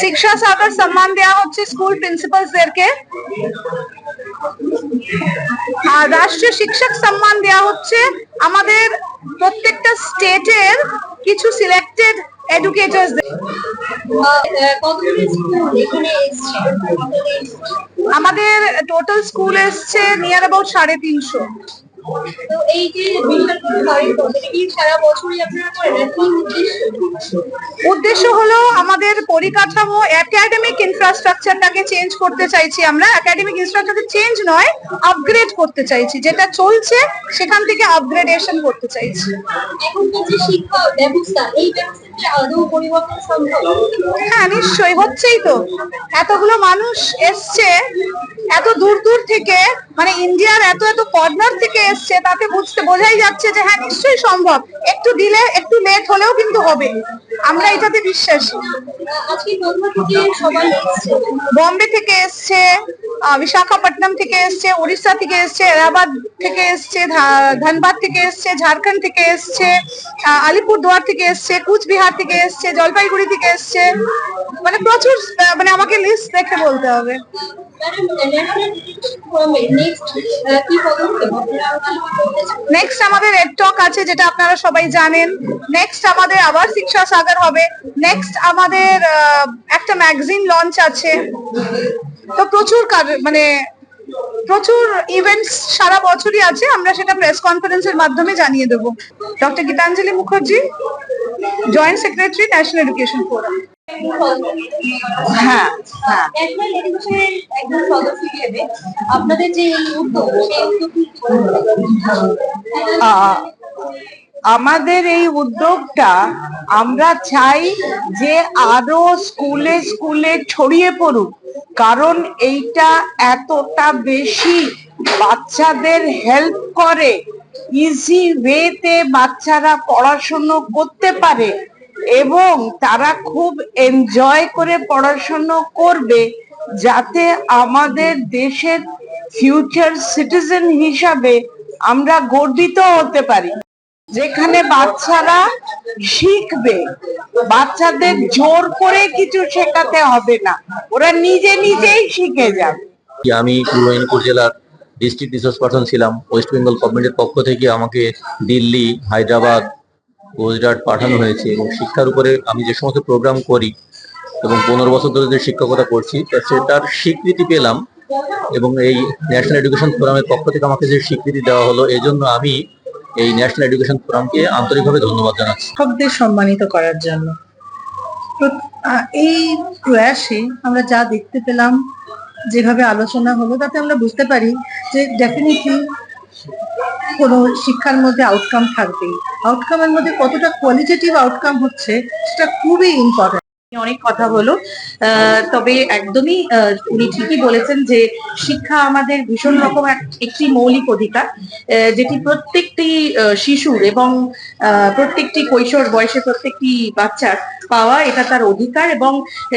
শিক্ষা সাগর সম্মান দেওয়া হচ্ছে স্কুল প্রিন্সিপালসদেরকে আর রাষ্ট্রীয় শিক্ষক সম্মান দেওয়া হচ্ছে আমাদের প্রত্যেকটা স্টেটের কিছু সিলেক্টেড আপনাদের আমাদের টোটাল স্কুল এসছে নিয়ার অ্যাবাউট সাড়ে তিনশো। তো এই যে বিশাল বড় কারিগর এটা কি সারা বছরই আপনারা করেন? আর কি উদ্দেশ্য উদ্দেশ্য হলো আমাদের পরিকাঠামো একাডেমিক ইনফ্রাস্ট্রাকচারটাকে চেঞ্জ করতে চাইছি আমরা। একাডেমিক ইনফ্রাস্ট্রাকচার চেঞ্জ নয় আপগ্রেড করতে চাইছি। যেটা চলছে সেখান থেকে আপগ্রেডেশন করতে চাইছি। এখনকার যে শিক্ষা ব্যবস্থা এই ব্যবস্থা আদৌ পরিবর্তন সম্ভব? হ্যাঁ নিশ্চয়ই হচ্ছেই তো। এতগুলো মানুষ এসছে এত দূর থেকে মানে ইন্ডিয়ার এত এত কর্নার থেকে এসছে, তাতে বুঝতে, বোঝাই যাচ্ছে যে হ্যাঁ নিশ্চয়ই সম্ভব। একটু দিলে একটু লেট হলেও কিন্তু হবে। আমরা এটাতে বিশ্বাসী। বম্বে থেকে এসছে বিশাখাপট্টনম থেকে এসছে উড়িষ্যা থেকে এসছে এলাহাবাদ থেকে এসছে ধানবাদ থেকে এসছে ঝাড়খণ্ড থেকে এসছে আলিপুরদুয়ার থেকে এসছে কুচবিহার থেকে এসছে জলপাইগুড়ি থেকে এসছে। মানে প্রচুর মানে আমাকে লিস্ট দেখে বলতে হবে। নেক্সট আমাদের এডটক আছে যেটা আপনারা সবাই জানেন। নেক্সট আমাদের আবার শিক্ষা সাগর হবে। নেক্সট আমাদের একটা ম্যাগাজিন লঞ্চ আছে। তো প্রচুর কাজ- মানে প্রচুর ইভেন্টস সারা বছরই আছে। আমরা সেটা প্রেস কনফারেন্সের মাধ্যমে জানিয়ে দেব। Doctor Gitanjali Mukherjee joint secretary national education forum হ্যাঁ হ্যাঁ। একজন সদস্য হিসেবে আপনাদের যে উদ্যোগ সেই উদ্যোগ কি আহ, আমাদের এই উদ্যোগটা আমরা চাই যে আরও স্কুলে স্কুলে ছড়িয়ে পড়ুক। কারণ এইটা এতটা বেশি বাচ্চাদের হেল্প করে ইজি ওয়েতে বাচ্চারা পড়াশুনো করতে পারে এবং তারা খুব এনজয় করে পড়াশুনো করবে যাতে আমাদের দেশের ফিউচার সিটিজেন হিসাবে আমরা গর্বিত হতে পারি। যেখানে বাচ্চারা শিখবে। বাচ্চাদের জোর করে কিছু শেখাতে হবে না। ওরা নিজে নিজেই শিখে যাবে। আমি পূর্ব মেদিনীপুর জেলার ডিস্ট্রিক্ট রিসোর্স পার্সন ছিলাম ওয়েস্ট বেঙ্গল গভর্নমেন্টের পক্ষ থেকে আমাকে দিল্লি, হায়দ্রাবাদ, গুজরাট পাঠানো হয়েছে এবং শিক্ষার উপরে আমি যে সমস্ত প্রোগ্রাম করি এবং পনেরো বছর ধরে যে শিক্ষকতা করছি, সেটার স্বীকৃতি পেলাম এবং এই ন্যাশনাল এডুকেশন ফোরামের পক্ষ থেকে আমাকে যে স্বীকৃতি দেওয়া হলো, এজন্য আমি এই ন্যাশনাল এডুকেশন ফোরামকে আন্তরিকভাবে ধন্যবাদ জানাচ্ছি। শিক্ষকদের সম্মানিত করার জন্য। এই প্রয়াসে আমরা যা দেখতে পেলাম, যেভাবে আলোচনা হলো, তাতে আমরা বুঝতে পারি যে ডেফিনেটলি কোনো শিক্ষার মধ্যে আউটকাম থাকবেই। আউটকামের মধ্যে কতটা কোয়ালিটেটিভ আউটকাম হচ্ছে, সেটা খুবই ইম্পর্টেন্ট অনেক কথা হলো তবে একদমই উনি ঠিকই বলেছেন যে শিক্ষা আমাদের ভীষণ রকম একটি মৌলিক অধিকার যেটি প্রত্যেকটি শিশুর এবং প্রত্যেকটি কৈশোর বয়সে প্রত্যেকটি বাচ্চার পাওয়া এটা তার অধিকার এবং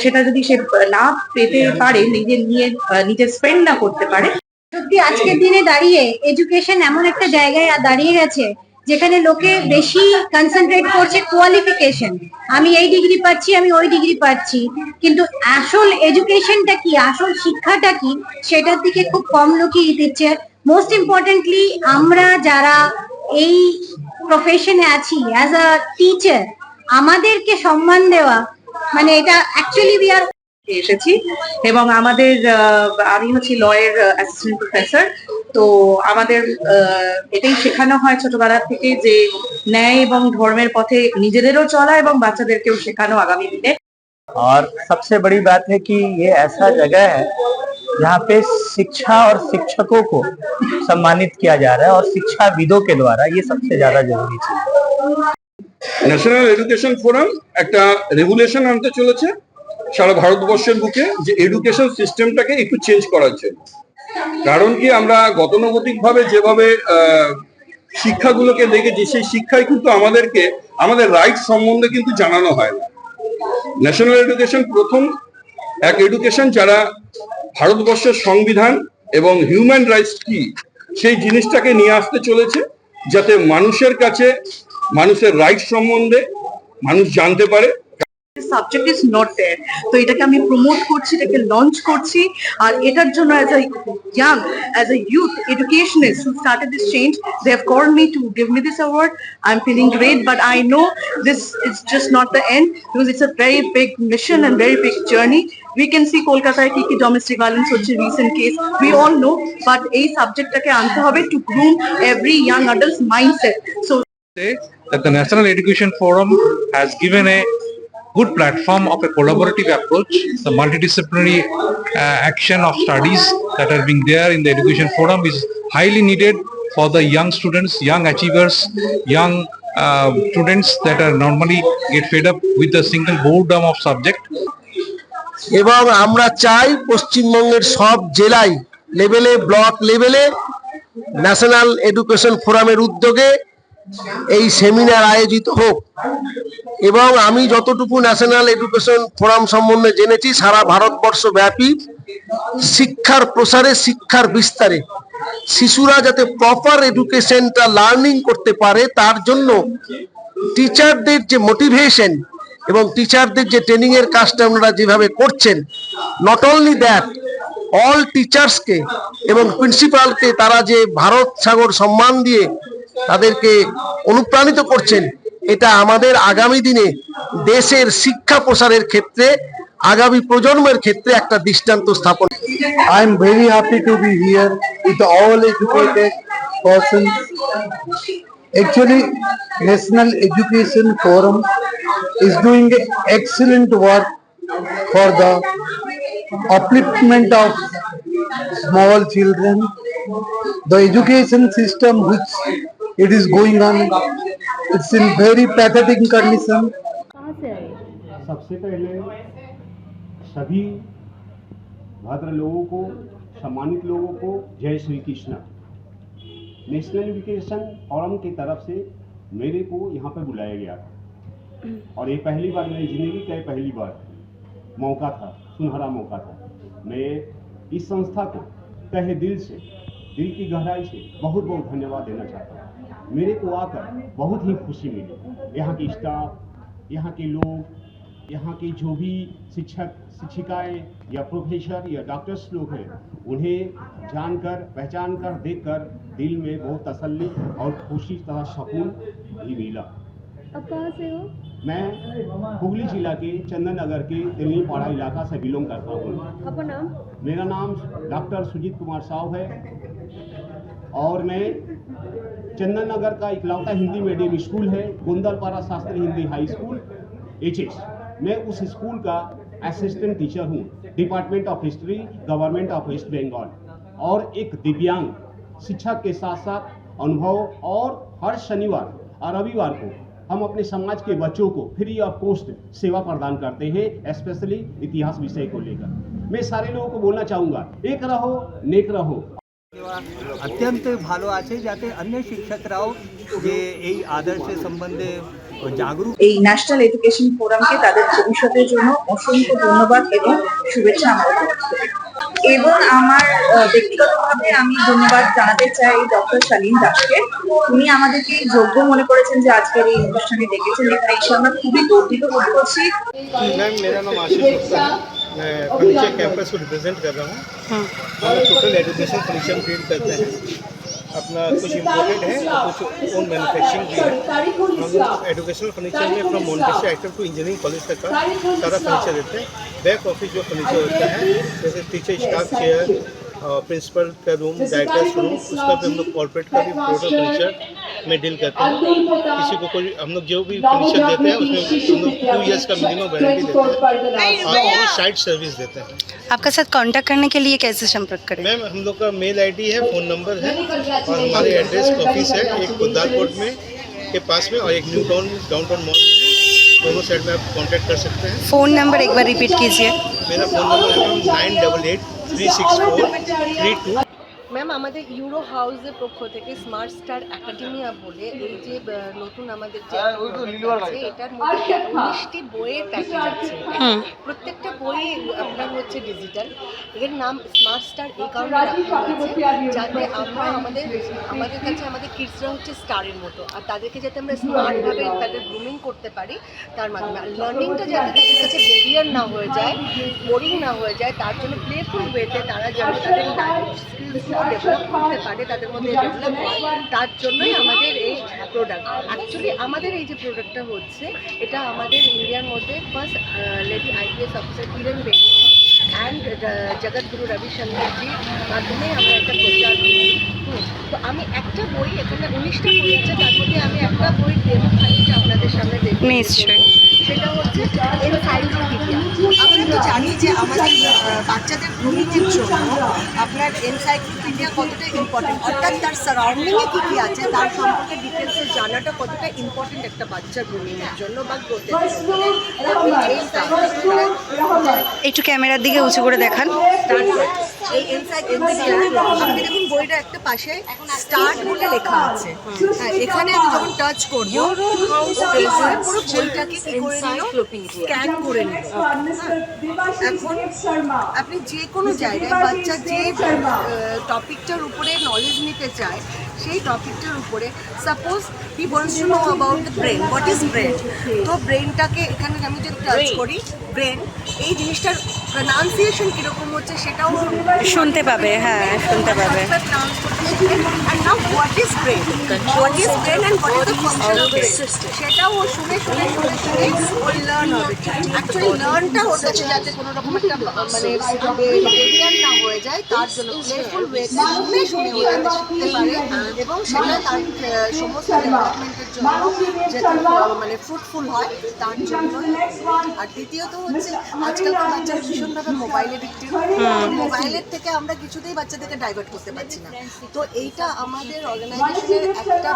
সেটা যদি সে না পেতে পারে নিজের নিয়ে নিজে স্পেন্ড না করতে পারে। সত্যি আজকের দিনে দাঁড়িয়ে এডুকেশন এমন একটা জায়গায় দাঁড়িয়ে গেছে যেখানে লোকে বেশি কনসেন্ট্রেট করছে কোয়ালিফিকেশন আমি এই ডিগ্রি পাচ্ছি, আমি ওই ডিগ্রি পাচ্ছি। কিন্তু আসল এডুকেশনটা কি, আসল শিক্ষাটা কি, সেটার দিকে খুব কম লোকই দিচ্ছে। মোস্ট ইম্পর্টেন্টলি আমরা যারা এই প্রফেশনে আছি অ্যাজ আ টিচার আমাদেরকে সম্মান দেওয়া মানে এটা অ্যাকচুয়ালি উই আর এসেছি এবং আমাদের আহ, আমি হচ্ছি লয়ের অ্যাসিস্ট্যান্ট প্রফেসর তো আমাদের আহ, এটাই শেখানো হয় ছোটবেলা থেকে যে ন্যায় এবং ধর্মের পথে নিজেদেরও চলা এবং বাচ্চাদেরকেও শেখানো আগামী দিনে और सबसे बड़ी बात है कि ये ऐसा जगह है जहाँ पे शिक्षा और शिक्षकों को सम्मानित किया जा रहा है और शिक्षाविदों के द्वारा ये सबसे ज्यादा जरूरी चीज है ন্যাশনাল এডুকেশন ফোরাম একটা রেগুলেশন আনতে চলেছে সারা ভারতবর্ষের বুকে যে এডুকেশন সিস্টেমটাকে একটু চেঞ্জ করার জন্য। কারণ কি আমরা গতানুগতিক ভাবে যেভাবে শিক্ষাগুলোকে দেখেছি, সেই শিক্ষায় কিন্তু আমাদেরকে, আমাদের রাইট সম্বন্ধে কিন্তু জানানো হয় না। ন্যাশনাল এডুকেশন প্রথম এক এডুকেশন যারা ভারতবর্ষের সংবিধান এবং হিউম্যান রাইটস কি, সেই জিনিসটাকে নিয়ে আসতে চলেছে, যাতে মানুষের কাছে, মানুষের রাইট সম্বন্ধে মানুষ জানতে পারে সাবজেক্ট ইজ নট দেয়ার তো এটাকে আমি প্রমোট করছি এটাকে লঞ্চ করছি আর এটার জন্য as a young as a youth educationist who started this change they have called me to give me this award i'm feeling great but i know this is just not the end because it's a very big mission and very big journey we can see kolkata কি কি domestic violence হচ্ছে recent case we all know but এই সাবজেক্টটাকে আনতে হবে to groom every young adult's mindset so say that the National Education Forum has given a good platform of a collaborative approach, the multidisciplinary uh, action of studies that are being there in the Education Forum is highly needed for the young students, young achievers, young uh, students that are normally get fed up with the single boredom of subject এবং আমরা চাই পশ্চিমবঙ্গের সব জেলায় লেভেলে block লেভেলে national education ফোরামের উদ্যোগে এই সেমিনার আয়োজিত হোক। এবং আমি যতটুকু ন্যাশনাল এডুকেশন ফোরাম সম্বন্ধে জেনেছি, সারা ভারতবর্ষ ব্যাপী শিক্ষার প্রসারে, শিক্ষার বিস্তারে, শিশুরা যাতে প্রপার এডুকেশনটা লার্নিং করতে পারে, তার জন্য টিচারদের যে মোটিভেশন এবং টিচারদের যে ট্রেনিং এর কাজটা ওনারা যেভাবে করছেন নট অনলি দ্যাট অল টিচার্সকে এবং প্রিন্সিপালকে তারা যে ভারত সাগর সম্মান দিয়ে তাদেরকে অনুপ্রাণিত করছেন। এটা আমাদের আগামী দিনে দেশের শিক্ষা প্রসারের ক্ষেত্রে, আগামী প্রজন্মের ক্ষেত্রে একটা দৃষ্টান্ত স্থাপন। I am very happy to be here with all educated person actually national education forum is doing a excellent work for the upliftment of small children the education system which it is going on, it's in very pathetic condition. सबसे पहले सभी भद्र लोगों को सम्मानित लोगों को जय Shri Krishna. National education forum की तरफ़ से मेरे को यहाँ पर बुलाया गया था। और ये पहली बार मेरी ज़िंदगी का पहली बार मौका था सुनहरा मौका था। मैं इस संस्था को तहे दिल से दिल की गहराई से बहुत बहुत धन्यवाद देना चाहता हूँ। मेरे को आकर बहुत ही खुशी मिली। यहाँ की स्टाफ यहाँ के लोग, यहाँ के जो भी शिक्षक, शिक्षिकाएँ या प्रोफेसर या डॉक्टर्स लोग हैं, उन्हें जानकर पहचान कर देखकर दिल में बहुत तसल्ली और खुशी तथा सुकून भी मिला। अब कहाँ से हो? मैं हुगली जिला के चंदन नगर के तिलनीपाड़ा इलाका से बिलोंग करता हूँ। नाम? मेरा नाम डॉक्टर सुजीत कुमार साहु है और मैं चंदन नगर का इकलौता हिंदी मीडियम स्कूल है Gondalpara Shastri Hindi high school H मैं उस स्कूल का असिस्टेंट टीचर हूँ department of history government of West Bengal और एक दिव्यांग शिक्षक के साथ साथ अनुभव और हर शनिवार और रविवार को हम अपने समाज के बच्चों को फ्री ऑफ कॉस्ट सेवा प्रदान करते हैं स्पेशली इतिहास विषय को लेकर मैं सारे लोगों को बोलना चाहूँगा एक रहो नेक रहो অত্যন্ত ভালো আছে যাতে অন্য শিক্ষকরাও যে এই আদর্শের সম্বন্ধে জাগরুক এই ন্যাশনাল এডুকেশন ফোরামকে তাদের ভবিষ্যতের জন্য অসংখ্য ধন্যবাদ এবং শুভেচ্ছা আমার তরফ থেকে। এবং আমার আহ, ব্যক্তিগতভাবে আমি ধন্যবাদ জানাতে চাই ডক্টর শালীন দাসকে উনি আমাদেরকে যোগ্য মনে করেছেন যে আজকের এই অনুষ্ঠানে ডেকেছেন এখানে এসে আমরা খুবই গর্বিত বোধ করছি मैम मेरा नाम आशीष गुप्ता है मैं फर्नीचर कैंपस को रिप्रेजेंट कर रहा हूँ हम टोटल एजुकेशन फर्नीचर फील्ड करते हैं अपना कुछ इम्पोर्टेड है और कुछ ओन मैन्युफैक्चरिंग भी है। हम एजुकेशनल फर्नीचर में from Montessori item to engineering college तक का सारा फर्नीचर देते हैं। बैक ऑफ़िस जो फर्नीचर होता है जैसे टीचर स्टाफ चेयर प्रिंसिपल का रूम डायरेक्टर्स रूम उसका भी हम लोग कॉर्पोरेट का भी टोटल फर्नीचर में डील करते हैं। किसी को कोई हम लोग जो भी कमीशन देते हैं उसमें हम लोग टू ईयर्स का मिनिमम वारंटी देते हैं। हाँ, और साइड सर्विस देते हैं। आपका साथ कांटेक्ट करने के लिए कैसे संपर्क करें? मैम हम लोग का मेल आईडी है फ़ोन नंबर है और हमारे एड्रेस ऑफ़िस है एक कुदार कोर्ट में के पास में और एक new town down town mall दोनों साइड में आप कॉन्टैक्ट कर सकते हैं। फ़ोन नंबर एक बार रिपीट कीजिए। मेरा फ़ोन नंबर है nine double eight three six four three two আমাদের ইউরো হাউসের পক্ষ থেকে স্মার্ট স্টার একাডেমিয়া বলে এই যে নতুন আমাদের যে এটার মধ্যে উনিশটি বইয়ের প্যাকেজ আছে। প্রত্যেকটা বই আপনার হচ্ছে ডিজিটাল এর নাম স্মার্ট স্টার এই কারণে যাতে আমরা আমাদের আমাদের কাছে আমাদের কিডসরা হচ্ছে স্টারের মতো। আর তাদেরকে যাতে আমরা স্মার্টভাবে তাদের গ্রুমিং করতে পারি তার মাধ্যমে। আর লার্নিংটা যাতে তাদের কাছে বেরিয়ার না হয়ে যায় বোরিং না হয়ে যায় তার জন্য প্লেফুল ওয়েতে তারা যেন তাদের স্কিলসটা পারে তাদের মধ্যে ডেভেলপ তার জন্যই আমাদের এই প্রোডাক্ট অ্যাকচুয়ালি আমাদের এই যে প্রোডাক্টটা হচ্ছে এটা আমাদের ইন্ডিয়ার মধ্যে first lady IPS officer Kiran Bedi and Jagadguru রবিশঙ্করজি মাধ্যমে আমরা একটা প্রচার তো আমি একটা বই এখানে উনিশটা বই আছে তার মধ্যে আমি একটা বই ডেমো আপনাদের সামনে নিশ্চয়ই। সেটা হচ্ছে এনসাইক্লোপিডিয়া আমরা তো জানি যে আমাদের বাচ্চাদের গ্রুমিংয়ের জন্য আপনার এনসাইক্লোপিডিয়া কতটা ইম্পর্টেন্ট অর্থাৎ তার সারাউন্ডিংয়ে কী কী আছে তার সম্পর্কে ডিটেলসে জানাটা কতটা ইম্পর্টেন্ট একটা বাচ্চার গ্রুমিংয়ের জন্য বা গ্রোথের একটু ক্যামেরার দিকে উঁচু করে দেখান। তারপর এই এনসাইক্লোপিডিয়া আপনি দেখুন বইটা একটা পাশে স্টার্ট বলে লেখা আছে। হ্যাঁ এখানে আমি যখন টাচ করব পুরো বইটাকে কি করে নিল? স্ক্যান করে নিল। এখন আপনি যে কোনো জায়গায় বাচ্চা যে টপিকটার উপরে নলেজ নিতে চায় সেই টপিকটার উপরে suppose he wants to know about the brain what is brain তো ব্রেনটাকে এখানে আমি যদি টাচ করি ব্রেন এই জিনিসটার প্রনাউন্সিয়েশন কীরকম হচ্ছে সেটাও শুনতে পাবে হ্যাঁ শুনতে পাবে। the function সেটাও শুনে শুনে শুনে শুনে অ্যাকচুয়ালি লার্নটা ওর কাছে যাতে কোনো রকম একটা মানে বেরিয়ার না হয়ে যায় তার জন্য প্লেফুল ওয়েতে শুনে শুনে ও যাতে শিখতে পারে। এবং সেটা তার সমস্ত ডেভেলপমেন্টের জন্য যাতে মানে ফ্রুটফুল হয় তার জন্য। আর দ্বিতীয়ত হচ্ছে আজকালকার বাচ্চারা ভীষণভাবে মোবাইল এডিক্টেড মোবাইলের থেকে আমরা কিছুতেই বাচ্চাদেরকে ডাইভার্ট করতে পারছি না। তো এইটা আমাদের অর্গানাইজেশনের একটা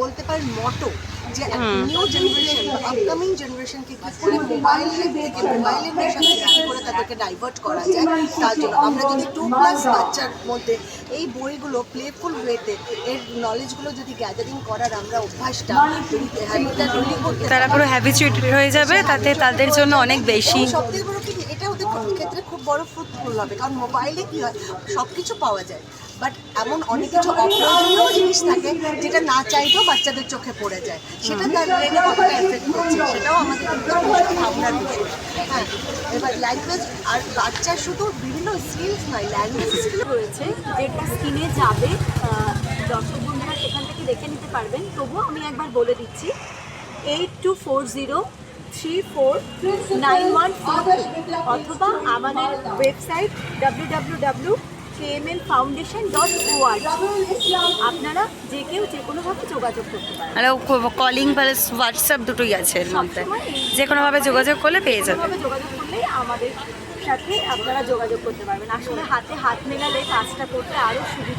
বলতে পারেন মটো যে নিউ জেনারেশন আপকামিং জেনারেশনকে কি করে মোবাইলের থেকে মোবাইলের নেশা থেকে করে তাদেরকে ডাইভার্ট করা যায় তার জন্য। আমরা যদি টু প্লাস বাচ্চার মধ্যে এই বইগুলো প্লেফুল ওয়েতে এর নলেজগুলো যদি গ্যাদারিং করার আমরা অভ্যাসটা যদি হ্যাবিটটা তৈরি করতে তারা পুরো হ্যাবিচুয়েটেড হয়ে যাবে তাতে তাদের জন্য অনেক বেশি সব থেকে বড় কি ওদের ক্ষেত্রে খুব বড় ফ্রুটফুল হবে কারণ মোবাইলে কি হয় সব কিছু পাওয়া যায়। বাট এমন অনেক কিছু অপ্রয়োজনীয় জিনিস থাকে যেটা না চাইতেও বাচ্চাদের চোখে পড়ে যায়। সেটা তার ব্রেনে কতটা এফেক্ট করছে সেটাও আমাদের কিন্তু ভাবনার বিষয় হ্যাঁ এবার ল্যাঙ্গুয়েজ আর বাচ্চা শুধু বিভিন্ন স্কিলস নয় ল্যাঙ্গুয়েজ স্কিল রয়েছে যেটা স্কিনে যাবে দর্শক বন্ধুরা সেখান থেকে দেখে নিতে পারবেন। তবুও আমি একবার বলে দিচ্ছি eight two four zero three four nine one অথবা আমাদের website W W W KML foundation dot আপনারা যে কেউ যে কোনোভাবে যোগাযোগ করতে পারেন। আর কলিং প্লাস হোয়াটসঅ্যাপ দুটোই আছে এর মধ্যে। যে কোনোভাবে যোগাযোগ করলে পেয়ে যাবে। কোনোভাবে যোগাযোগ করলেই আমাদের সাথে আপনারা যোগাযোগ করতে পারবেন। আসলে হাতে হাত মেলালে কাজটা করতে আরও সুবিধা